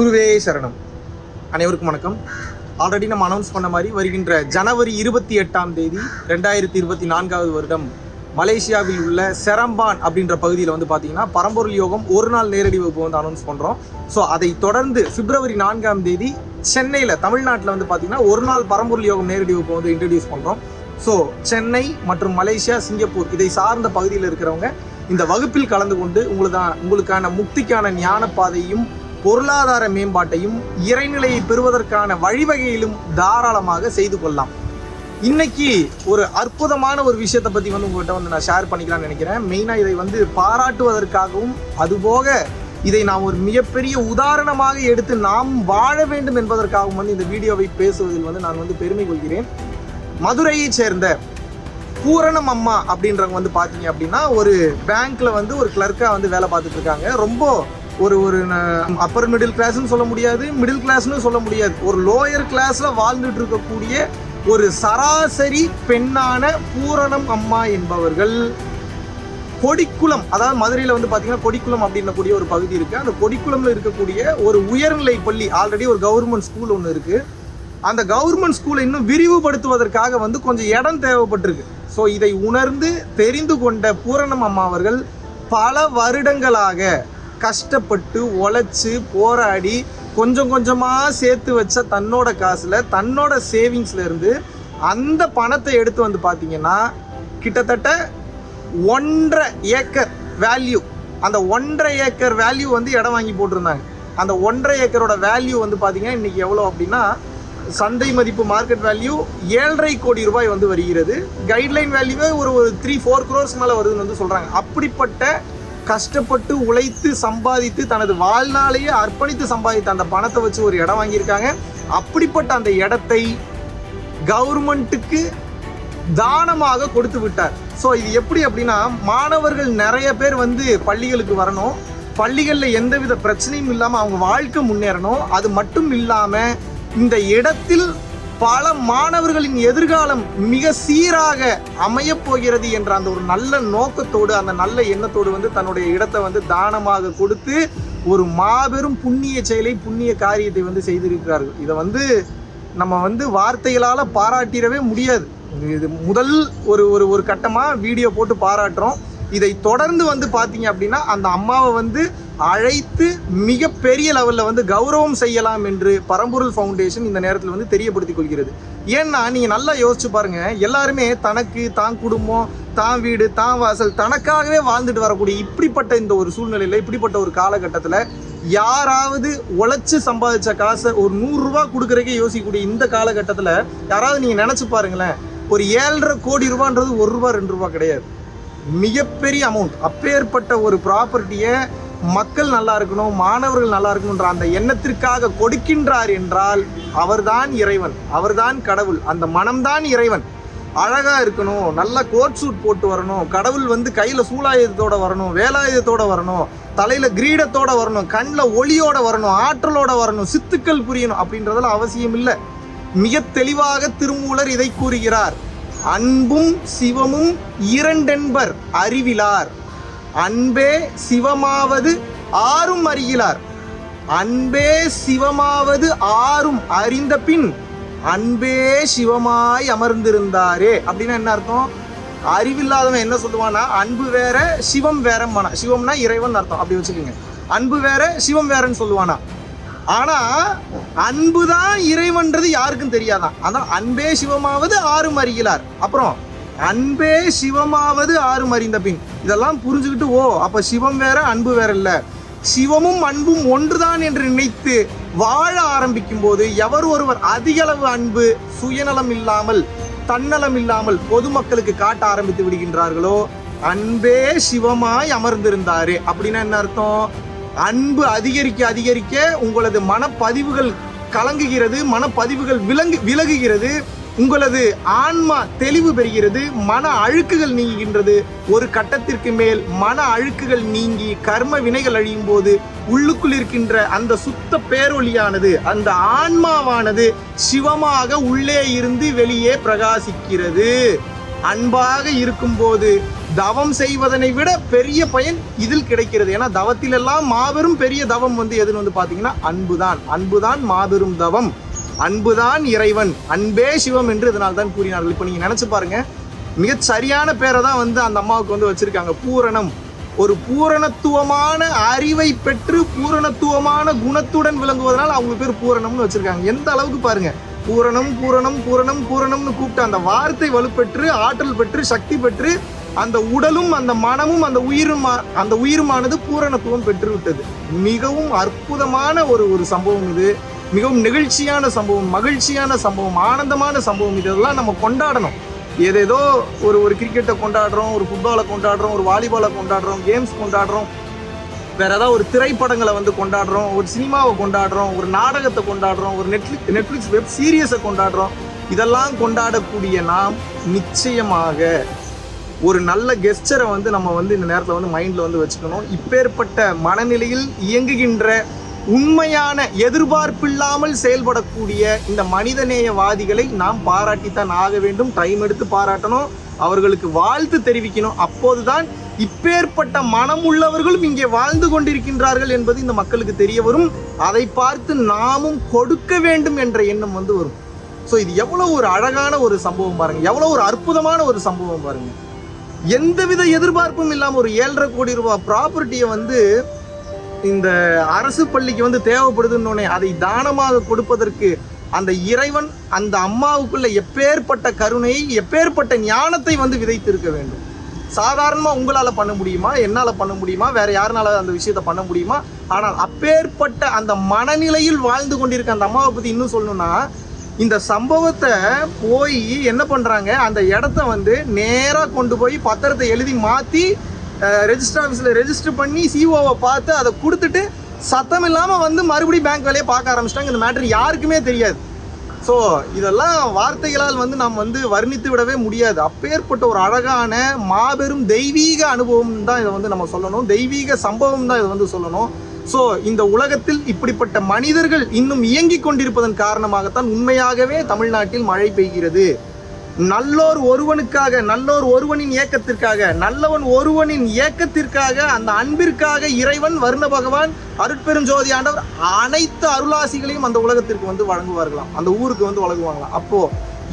குருவே சரணம். அனைவருக்கும் வணக்கம். ஆல்ரெடி நம்ம அனௌன்ஸ் பண்ண மாதிரி வருகின்ற ஜனவரி இருபத்தி எட்டாம் தேதி ரெண்டாயிரத்தி இருபத்தி நான்காவது வருடம் மலேசியாவில் உள்ள செரம்பான் அப்படின்ற பகுதியில் வந்து பார்த்தீங்கன்னா பரம்பொருள் யோகம் ஒரு நாள் நேரடி வகுப்பு வந்து அனௌன்ஸ் பண்ணுறோம் ஸோ அதை தொடர்ந்து பிப்ரவரி நான்காம் தேதி சென்னையில் தமிழ்நாட்டில் வந்து பார்த்தீங்கன்னா ஒரு நாள் பரம்பொருள் யோகம் நேரடி வகுப்பு வந்து இன்ட்ரடியூஸ் பண்ணுறோம் ஸோ சென்னை மற்றும் மலேசியா சிங்கப்பூர் இதை சார்ந்த பகுதியில் இருக்கிறவங்க இந்த வகுப்பில் கலந்து கொண்டு உங்களுதான் உங்களுக்கான முக்திக்கான ஞான பாதையும் பொருளாதார மேம்பாட்டையும் இறைநிலையை பெறுவதற்கான வழிவகையிலும் தாராளமாக செய்து கொள்ளலாம். இன்னைக்கு ஒரு அற்புதமான ஒரு விஷயத்தை பத்தி வந்து உங்கள்கிட்ட வந்து நான் ஷேர் பண்ணிக்கலாம்னு நினைக்கிறேன். மெயினாக இதை வந்து பாராட்டுவதற்காகவும் அதுபோக இதை நாம் ஒரு மிகப்பெரிய உதாரணமாக எடுத்து நாம் வாழ வேண்டும் என்பதற்காகவும் வந்து இந்த வீடியோவை பேசுவதில் வந்து நான் வந்து பெருமை கொள்கிறேன். மதுரையை சேர்ந்த பூரணம் அம்மா அப்படின்றவங்க வந்து பார்த்தீங்க அப்படின்னா ஒரு பேங்க்ல வந்து ஒரு கிளர்க்காக வந்து வேலை பார்த்துட்டு இருக்காங்க. ரொம்ப ஒரு ஒரு அப்பர் மிடில் கிளாஸ்னு சொல்ல முடியாது மிடில் கிளாஸ்னு சொல்ல முடியாது. ஒரு லோயர் கிளாஸ்ல வாழ்ந்துட்டு இருக்கக்கூடிய ஒரு சராசரி பெண்ணான பூரணம் அம்மா என்பவர்கள் கொடிக்குளம் அதாவது மதுரையில் வந்து பார்த்தீங்கன்னா கொடிக்குளம் அப்படின்னக்கூடிய ஒரு பகுதி இருக்குது அந்த கொடிக்குளம்ல இருக்கக்கூடிய ஒரு உயர்நிலை பள்ளி ஆல்ரெடி ஒரு கவர்மெண்ட் ஸ்கூல் ஒன்று இருக்கு. அந்த கவர்மெண்ட் ஸ்கூலை இன்னும் விரிவுபடுத்துவதற்காக வந்து கொஞ்சம் இடம் தேவைப்பட்டிருக்கு. ஸோ இதை உணர்ந்து தெரிந்து கொண்ட பூரணம் அம்மா அவர்கள் பல வருடங்களாக கஷ்டப்பட்டு உழைச்சி போராடி கொஞ்சம் கொஞ்சமாக சேர்த்து வச்ச தன்னோட காசில் தன்னோட சேவிங்ஸ்லேருந்து அந்த பணத்தை எடுத்து வந்து பார்த்தீங்கன்னா கிட்டத்தட்ட ஒன்றரை ஏக்கர் வேல்யூ அந்த ஒன்றரை ஏக்கர் வேல்யூ வந்து இடம் வாங்கி போட்டிருந்தாங்க. அந்த ஒன்றரை ஏக்கரோட வேல்யூ வந்து பார்த்தீங்கன்னா இன்றைக்கி எவ்வளோ அப்படின்னா சந்தை மதிப்பு மார்க்கெட் வேல்யூ ஏழரை கோடி ரூபாய் வந்து வருகிறது. கைட்லைன் வேல்யூவே ஒரு ஒரு த்ரீ ஃபோர் க்ரோர்ஸ் மேலே வருதுன்னு வந்து சொல்கிறாங்க அப்படிப்பட்ட கஷ்டப்பட்டு உழைத்து சம்பாதித்து தனது வாழ்நாளையே அர்ப்பணித்து சம்பாதித்த அந்த பணத்தை வச்சு ஒரு இடம் வாங்கியிருக்காங்க. அப்படிப்பட்ட அந்த இடத்தை கவர்மெண்ட்டுக்கு தானமாக கொடுத்து விட்டார். ஸோ இது எப்படி அப்படின்னா மாணவர்கள் நிறைய பேர் வந்து பள்ளிகளுக்கு வரணும். பள்ளிகளில் எந்தவித பிரச்சனையும் இல்லாமல் அவங்க வாழ்க்கை முன்னேறணும். அது மட்டும் இல்லாமல் இந்த இடத்தில் பல மாணவர்களின் எதிர்காலம் மிக சீராக அமைய போகிறது என்ற அந்த ஒரு நல்ல நோக்கத்தோடு அந்த நல்ல எண்ணத்தோடு வந்து தன்னுடைய இடத்தை வந்து தானமாக கொடுத்து ஒரு மாபெரும் புண்ணிய செயலை புண்ணிய காரியத்தை வந்து செய்திருக்கிறார்கள். இதை வந்து நம்ம வந்து வார்த்தைகளால் பாராட்டிடவே முடியாது. இது முதல் ஒரு ஒரு ஒரு கட்டமாக வீடியோ போட்டு பாராட்டுறோம். இதை தொடர்ந்து வந்து பார்த்தீங்க அப்படின்னா அந்த அம்மாவை வந்து அழைத்து மிகப்பெரிய லெவலில் வந்து கௌரவம் செய்யலாம் என்று பரம்பொருள் ஃபவுண்டேஷன் இந்த நேரத்தில் வந்து தெரியப்படுத்திக் கொள்கிறது. ஏன்னா நீங்கள் நல்லா யோசிச்சு பாருங்கள் எல்லாருமே தனக்கு தான் குடும்பம் தான் வீடு தான் வாசல் தனக்காகவே வாழ்ந்துட்டு வரக்கூடிய இப்படிப்பட்ட இந்த ஒரு சூழ்நிலையில் இப்படிப்பட்ட ஒரு காலகட்டத்தில் யாராவது உழைச்சி சம்பாதிச்ச காசை ஒரு நூறுரூவா கொடுக்குறக்கே யோசிக்கக்கூடிய இந்த காலகட்டத்தில் யாராவது நீங்கள் நினச்சி பாருங்களேன் ஒரு ஏழரை கோடி ரூபான்றது ஒரு ரூபா ரெண்டு ரூபா கிடையாது. மிகப்பெரிய அமௌண்ட் அப்பேற்பட்ட ஒரு ப்ராப்பர்ட்டியை மக்கள் நல்லா இருக்கணும் மாணவர்கள் நல்லா இருக்கணுன்ற அந்த எண்ணத்திற்காக கொடுக்கின்றார் என்றால் அவர்தான் இறைவன் அவர்தான் கடவுள் அந்த மனம்தான் இறைவன். அழகா இருக்கணும் நல்ல கோட் சூட் போட்டு வரணும் கடவுள் வந்து கையில சூலாயுதத்தோட வரணும் வேலாயுதத்தோட வரணும் தலையில கிரீடத்தோட வரணும் கண்ணில் ஒளியோட வரணும் ஆற்றலோட வரணும் சித்துக்கள் புரியணும் அப்படின்றதுல அவசியம் இல்லை மிக தெளிவாக திருமூலர் இதை கூறுகிறார். அன்பும் சிவமும் இரண்டென்பர் அறிவிலார். அன்பே சிவமாவது ஆறும் அறிகிறார் அன்பே சிவமாவது ஆறும் அறிந்த பின் அன்பே சிவமாய் அமர்ந்திருந்தாரே. அப்படின்னா என்ன அர்த்தம்? அறிவில்லாதவன் என்ன சொல்லுவான்னா அன்பு வேற சிவம் வேறம்மானா சிவம்னா இறைவன் அர்த்தம். அப்படி வச்சுக்கோங்க. அன்பு வேற சிவம் வேறன்னு சொல்லுவானா. ஆனா அன்பு தான் இறைவன்றது யாருக்கும் தெரியாதான் அதான் அன்பே சிவமாவது ஆறும் அறிகிறார். அப்புறம் அன்பே சிவமாவது ஆறும் அறிந்த பின் இதெல்லாம் புரிஞ்சுக்கிட்டு ஓ அப்ப சிவம் வேற அன்பு வேற இல்ல. சிவமும் அன்பும் ஒன்றுதான் என்று நினைத்து வாழ ஆரம்பிக்கும் போது எவர் ஒருவர் அதிகளவு அன்பு சுயநலம் இல்லாமல் தன்னலம் இல்லாமல் பொதுமக்களுக்கு காட்ட ஆரம்பித்து விடுகின்றார்களோ அன்பே சிவமாய் அமர்ந்திருந்தாரு. அப்படின்னா என்ன அர்த்தம்? அன்பு அதிகரிக்க அதிகரிக்க உங்களது மனப்பதிவுகள் கலங்குகிறது மனப்பதிவுகள் விலங்கு விலகுகிறது உங்களது ஆன்மா தெளிவு பெறுகிறது மன அழுக்குகள் நீங்குகின்றது. ஒரு கட்டத்திற்கு மேல் மன அழுக்குகள் நீங்கி கர்ம வினைகள் அழியும் போது உள்ளுக்குள் இருக்கின்ற அந்த சுத்த பேரொளியானது அந்த ஆன்மாவானது சிவமாக உள்ளே இருந்து வெளியே பிரகாசிக்கிறது. அன்பாக இருக்கும்போது தவம் செய்வதனை விட பெரிய பயன் இதில் கிடைக்கிறது. ஏன்னா தவத்திலெல்லாம் மாபெரும் பெரிய தவம் வந்து எதுன்னு வந்து பார்த்தீங்கன்னா அன்புதான். அன்புதான் மாபெரும் தவம். அன்புதான் இறைவன். அன்பே சிவம் என்று இதனால் தான் கூறினார்கள். இப்போ நீங்கள் நினச்சி பாருங்க. மிக சரியான பேரை தான் வந்து அந்த அம்மாவுக்கு வந்து வச்சுருக்காங்க. பூரணம். ஒரு பூரணத்துவமான அறிவை பெற்று பூரணத்துவமான குணத்துடன் விளங்குவதனால் அவங்க பேர் பூரணம்னு வச்சுருக்காங்க. எந்த அளவுக்கு பாருங்க. பூரணம் பூரணம் பூரணம் பூரணம்னு கூப்பிட்டு அந்த வார்த்தை வலுப்பெற்று ஆற்றல் பெற்று சக்தி பெற்று அந்த உடலும் அந்த மனமும் அந்த உயிருமா அந்த உயிருமானது பூரணத்துவம் பெற்றுவிட்டது. மிகவும் அற்புதமான ஒரு ஒரு சம்பவம் இது. மிகவும் நெகிழ்ச்சியான சம்பவம் மகிழ்ச்சியான சம்பவம் ஆனந்தமான சம்பவம். இதெல்லாம் நம்ம கொண்டாடணும். ஏதேதோ ஒரு ஒரு கிரிக்கெட்டை கொண்டாடுறோம் ஒரு ஃபுட்பாலை கொண்டாடுறோம் ஒரு வாலிபாலை கொண்டாடுறோம் கேம்ஸ் கொண்டாடுறோம். வேற ஏதாவது ஒரு திரைப்படங்களை வந்து கொண்டாடுறோம் ஒரு சினிமாவை கொண்டாடுறோம் ஒரு நாடகத்தை கொண்டாடுறோம் ஒரு நெட்ஃப்ளிக் நெட்ஃப்ளிக்ஸ் வெப் சீரியஸை கொண்டாடுறோம். இதெல்லாம் கொண்டாடக்கூடிய நாம் நிச்சயமாக ஒரு நல்ல கெஸ்டரை வந்து நம்ம வந்து இந்த நேரத்தில் வந்து மைண்டில் வந்து வச்சுக்கணும். இப்பேற்பட்ட மனநிலையில் இயங்குகின்ற உண்மையான எதிர்பார்ப்பில்லாமல் செயல்படக்கூடிய இந்த மனிதநேயவாதிகளை நாம் பாராட்டித்தான் ஆக வேண்டும். டைம் எடுத்து பாராட்டணும். அவர்களுக்கு வாழ்த்து தெரிவிக்கணும். அப்போதுதான் இப்பேற்பட்ட மனம் உள்ளவர்களும் இங்கே வாழ்ந்து கொண்டிருக்கின்றார்கள் என்பது இந்த மக்களுக்கு தெரிய வரும். அதை பார்த்து நாமும் கொடுக்க வேண்டும் என்ற எண்ணம் வந்து வரும். ஸோ இது எவ்வளோ ஒரு அழகான ஒரு சம்பவம் பாருங்கள் எவ்வளோ ஒரு அற்புதமான ஒரு சம்பவம் பாருங்கள் எந்தவித எதிர்பார்ப்பும் இல்லாமல் ஒரு ஏழரை கோடி ரூபாய் ப்ராப்பர்ட்டியை வந்து இந்த அரசு பள்ளிக்கு வந்து தேவைப்படுதுன்னு அதை தானமாக கொடுப்பதற்கு அந்த இறைவன் அந்த அம்மாவுக்குள்ள எப்பேற்பட்ட கருணையை எப்பேற்பட்ட ஞானத்தை வந்து விதைத்திருக்க வேண்டும். சாதாரணமாக உங்களால் பண்ண முடியுமா? என்னால் பண்ண முடியுமா? வேற யாருனால அந்த விஷயத்தை பண்ண முடியுமா? ஆனால் அப்பேற்பட்ட அந்த மனநிலையில் வாழ்ந்து கொண்டிருக்க அந்த அம்மாவை பற்றி இன்னும் சொல்லணும்னா இந்த சம்பவத்தை போய் என்ன பண்ணுறாங்க அந்த இடத்த வந்து நேராக கொண்டு போய் பத்திரத்தை எழுதி மாற்றி ரெஜிஸ்டர் ஆஃபீஸில் ரெஜிஸ்டர் பண்ணி சிஓவை பார்த்து அதை கொடுத்துட்டு சத்தம் இல்லாமல் வந்து மறுபடியும் பேங்க் வேலையை பார்க்க ஆரம்பிச்சிட்டாங்க. இந்த மேட்ரு யாருக்குமே தெரியாது. ஸோ இதெல்லாம் வார்த்தைகளால் வந்து நாம் வந்து வர்ணித்து விடவே முடியாது. அப்பேற்பட்ட ஒரு அழகான மாபெரும் தெய்வீக அனுபவம் தான் இதை வந்து நம்ம சொல்லணும். தெய்வீக சம்பவம் தான் இதை வந்து சொல்லணும். ஸோ இந்த உலகத்தில் இப்படிப்பட்ட மனிதர்கள் இன்னும் இயங்கிக் கொண்டிருப்பதன் காரணமாகத்தான் உண்மையாகவே தமிழ்நாட்டில் மழை பெய்கிறது. நல்லோர் ஒருவனுக்காக நல்லோர் ஒருவனின் இயக்கத்திற்காக நல்லவன் ஒருவனின் இயக்கத்திற்காக அந்த அன்பிற்காக இறைவன் வருண பகவான் அருட்பெருஞ்சோதி ஆண்டவர் அனைத்து அருளாசிகளையும் அந்த உலகத்திற்கு வந்து வழங்குவார்களாம். அந்த ஊருக்கு வந்து வழங்குவாங்களாம். அப்போ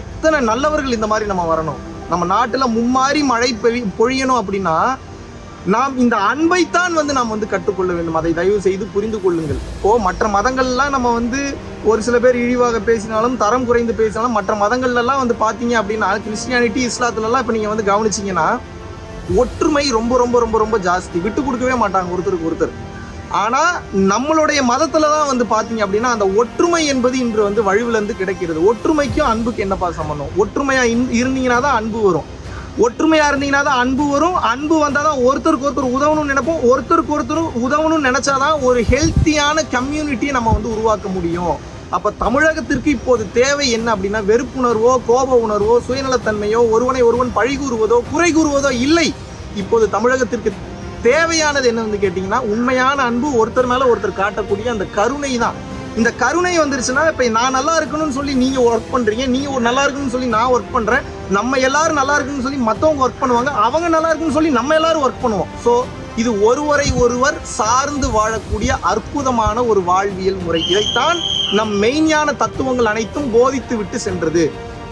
எத்தனை நல்லவர்கள் இந்த மாதிரி நம்ம வரணும்? நம்ம நாட்டில் மும்மாறி மழை பெய் பொழியணும் அப்படின்னா நாம் இந்த அன்பைத்தான் வந்து நாம் வந்து கற்றுக்கொள்ள வேண்டும். அதை தயவு செய்து புரிந்து கொள்ளுங்கள். இப்போ மற்ற மதங்கள்லாம் நம்ம வந்து ஒரு சில பேர் இழிவாக பேசினாலும் தரம் குறைந்து பேசினாலும் மற்ற மதங்கள்லாம் வந்து பார்த்தீங்க அப்படின்னா கிறிஸ்டியானிட்டி இஸ்லாத்துலலாம் இப்போ நீங்கள் வந்து கவனிச்சிங்கன்னா ஒற்றுமை ரொம்ப ரொம்ப ரொம்ப ரொம்ப ஜாஸ்தி. விட்டு கொடுக்கவே மாட்டாங்க ஒருத்தருக்கு ஒருத்தர். ஆனால் நம்மளுடைய மதத்தில் தான் வந்து பார்த்தீங்க அப்படின்னா அந்த ஒற்றுமை என்பது இன்று வந்து வலுவிலேருந்து கிடைக்கிறது. ஒற்றுமைக்கும் அன்புக்கு என்னப்பா சம்பந்தம்? ஒற்றுமையாக இருந்தீங்கன்னா தான் அன்பு வரும். ஒற்றுமையாக இருந்தீங்கன்னா தான் அன்பு வரும். அன்பு வந்தால் தான் ஒருத்தருக்கு ஒருத்தர் உதவணும்னு நினைப்போம். ஒருத்தருக்கு ஒருத்தர் உதவணும்னு நினைச்சாதான் ஒரு ஹெல்த்தியான கம்யூனிட்டியை நம்ம வந்து உருவாக்க முடியும். அப்போ தமிழகத்திற்கு இப்போது தேவை என்ன அப்படின்னா வெறுப்புணர்வோ கோப உணர்வோ சுயநலத்தன்மையோ ஒருவனை ஒருவன் பழி கூறுவதோ குறை கூறுவதோ இல்லை. இப்போது தமிழகத்திற்கு தேவையானது என்ன வந்து கேட்டிங்கன்னா உண்மையான அன்பு ஒருத்தர் மேலே ஒருத்தர் காட்டக்கூடிய அந்த கருணை தான். இந்த கருணை வந்துருச்சுன்னா இப்போ நான் நல்லா இருக்கணும்னு சொல்லி நீங்கள் ஒர்க் பண்ணுறீங்க நீங்கள் ஒரு நல்லா இருக்கணும்னு சொல்லி நான் ஒர்க் பண்ணுறேன் நம்ம எல்லாரும் நல்லா இருக்குன்னு சொல்லி மற்றவங்க ஒர்க் பண்ணுவாங்க அவங்க நல்லா இருக்குன்னு சொல்லி நம்ம எல்லாரும் ஒர்க் பண்ணுவோம். ஸோ இது ஒருவரை ஒருவர் சார்ந்து வாழக்கூடிய அற்புதமான ஒரு வாழ்வியல் முறை. இதைத்தான் நம் மெய்ஞான தத்துவங்கள் அனைத்தும் போதித்து விட்டு சென்றது.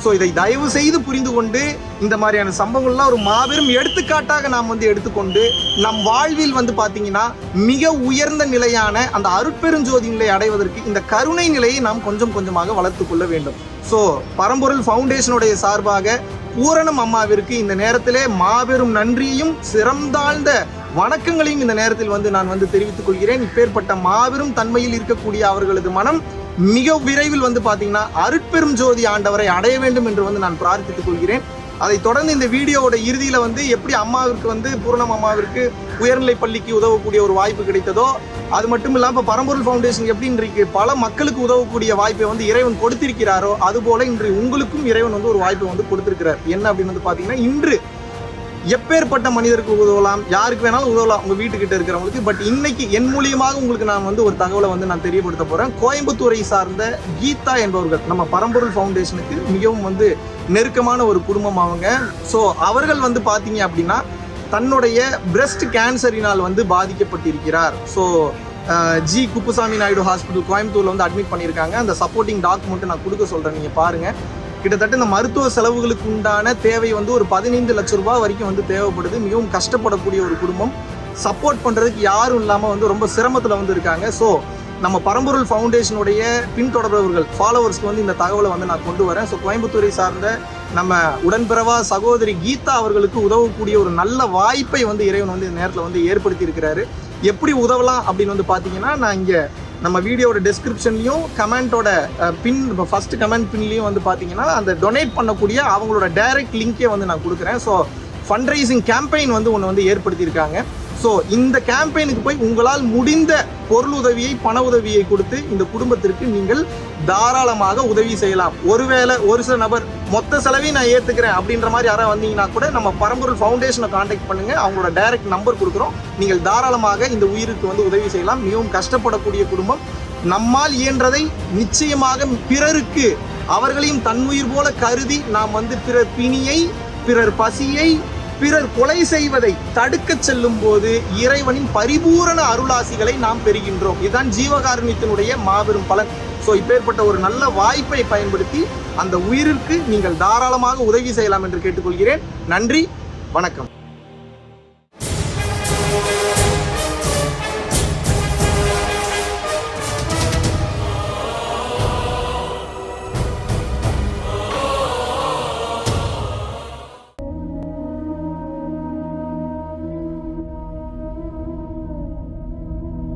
ஸோ இதை தயவு செய்து புரிந்து கொண்டு இந்த மாதிரியான சம்பவங்கள்லாம் ஒரு மாபெரும் எடுத்துக்காட்டாக நாம் வந்து எடுத்துக்கொண்டு நம் வாழ்வில் வந்து பார்த்தீங்கன்னா மிக உயர்ந்த நிலையான அந்த அருட்பெருஞ்சோதி நிலை அடைவதற்கு இந்த கருணை நிலையை நாம் கொஞ்சம் கொஞ்சமாக வளர்த்து கொள்ள வேண்டும். ஸோ பரம்பொருள் ஃபவுண்டேஷனுடைய சார்பாக பூரணம் அம்மாவிற்கு இந்த நேரத்திலே மாபெரும் நன்றியையும் சிறந்தாழ்ந்த வணக்கங்களையும் இந்த நேரத்தில் வந்து நான் வந்து தெரிவித்துக் கொள்கிறேன். இப்பேற்பட்ட மாபெரும் தன்மையில் இருக்கக்கூடிய அவர்களது மனம் மிக விரைவில் வந்து பார்த்தீங்கன்னா அருட்பெரும் ஜோதி ஆண்டவரை அடைய வேண்டும் என்று வந்து நான் பிரார்த்தித்துக் கொள்கிறேன். அதை தொடர்ந்து இந்த வீடியோவோட இறுதியில் வந்து எப்படி அம்மாவிற்கு வந்து பூரணம் அம்மாவிற்கு உயர்நிலை பள்ளிக்கு உதவக்கூடிய ஒரு வாய்ப்பு கிடைத்ததோ அது மட்டும் இல்லாமல் இப்போ பரம்பொருள் ஃபவுண்டேஷன் எப்படி இன்றைக்கு பல மக்களுக்கு உதவக்கூடிய வாய்ப்பை வந்து இறைவன் கொடுத்திருக்கிறாரோ அதுபோல இன்று உங்களுக்கும் இறைவன் வந்து ஒரு வாய்ப்பை வந்து கொடுத்திருக்கிறார். என்ன அப்படின்னு வந்து பார்த்தீங்கன்னா இன்று எப்பேற்பட்ட மனிதருக்கு உதவலாம் யாருக்கு வேணாலும் உதவலாம் உங்க வீட்டுக்கிட்ட இருக்கிறவங்களுக்கு. பட் இன்னைக்கு என் மூலியமாக உங்களுக்கு நான் வந்து ஒரு தகவலை வந்து நான் தெரியப்படுத்த போறேன். கோயம்புத்தூரை சார்ந்த கீதா என்பவர்கள் நம்ம பரம்பொருள் ஃபவுண்டேஷனுக்கு மிகவும் வந்து நெருக்கமான ஒரு குடும்பம் அவங்க. ஸோ அவர்கள் வந்து பார்த்தீங்க அப்படின்னா தன்னுடைய பிரஸ்ட் கேன்சரினால் வந்து பாதிக்கப்பட்டிருக்கிறார். So G Kuppusamy Naidu hospital கோயம்புத்தூரில் வந்து அட்மிட் பண்ணியிருக்காங்க. அந்த சப்போர்ட்டிங் டாக்குமெண்ட்டை நான் கொடுக்க சொல்கிறேன் நீங்கள் பாருங்கள் கிட்டத்தட்ட இந்த மருத்துவ செலவுகளுக்கு உண்டான தேவை வந்து ஒரு பதினைந்து லட்சம் ரூபாய் வரைக்கும் வந்து தேவைப்படுது. மிகவும் கஷ்டப்படக்கூடிய ஒரு குடும்பம். சப்போர்ட் பண்ணுறதுக்கு யாரும் இல்லாமல் வந்து ரொம்ப சிரமத்தில் வந்து இருக்காங்க. ஸோ நம்ம பரம்பொருள் ஃபவுண்டேஷனுடைய பின்தொடர்பவர்கள் ஃபாலோவர்ஸ்க்கு வந்து இந்த தகவலை வந்து நான் கொண்டு வரேன். ஸோ கோயம்புத்தூரை சார்ந்த நம்ம உடன்பிறவா சகோதரி கீதா அவர்களுக்கு உதவக்கூடிய ஒரு நல்ல வாய்ப்பை வந்து இறைவன் வந்து இந்த நேரத்தில் வந்து ஏற்படுத்தி இருக்கிறாரு. எப்படி உதவலாம் அப்படின்னு வந்து பார்த்தீங்கன்னா நான் இங்கே நம்ம வீடியோட டெஸ்கிரிப்ஷன்லையும் கமெண்ட்டோட பின் ஃபர்ஸ்ட் கமெண்ட் பின்லையும் வந்து பார்த்தீங்கன்னா அந்த டொனேட் பண்ணக்கூடிய அவங்களோட டைரக்ட் லிங்கே வந்து நான் கொடுக்குறேன். ஸோ ஃபண்ட்ரைசிங் கேம்பெயின் வந்து ஒன்று வந்து ஏற்படுத்தியிருக்காங்க. ஸோ இந்த கேம்பெயினுக்கு போய் உங்களால் முடிந்த பொருள் உதவியை பண உதவியை கொடுத்து இந்த குடும்பத்திற்கு நீங்கள் தாராளமாக உதவி செய்யலாம். ஒருவேளை ஒரு சில நபர் மொத்த செலவையும் நான் ஏற்றுக்கிறேன் அப்படின்ற மாதிரி யாராவது வந்தீங்கன்னா கூட நம்ம பரம்பொருள் ஃபவுண்டேஷனை காண்டாக்ட் பண்ணுங்க. அவங்களோட டைரக்ட் நம்பர் கொடுக்குறோம். நீங்கள் தாராளமாக இந்த உயிருக்கு வந்து உதவி செய்யலாம். மிகவும் கஷ்டப்படக்கூடிய குடும்பம். நம்மால் இயன்றதை நிச்சயமாக பிறருக்கு அவர்களையும் தன்னுயிர் போல கருதி நாம் வந்து பிறர் பிணியை பிறர் பசியை பிறர் கொலை செய்வதை தடுக்க செல்லும் போது இறைவனின் பரிபூரண அருளாசிகளை நாம் பெறுகின்றோம். இதுதான் ஜீவகாருண்யத்தினுடைய மாபெரும் பலன். ஸோ இப்பேற்பட்ட ஒரு நல்ல வாய்ப்பை பயன்படுத்தி அந்த உயிருக்கு நீங்கள் தாராளமாக உதவி செய்யலாம் என்று கேட்டுக்கொள்கிறேன். நன்றி வணக்கம்.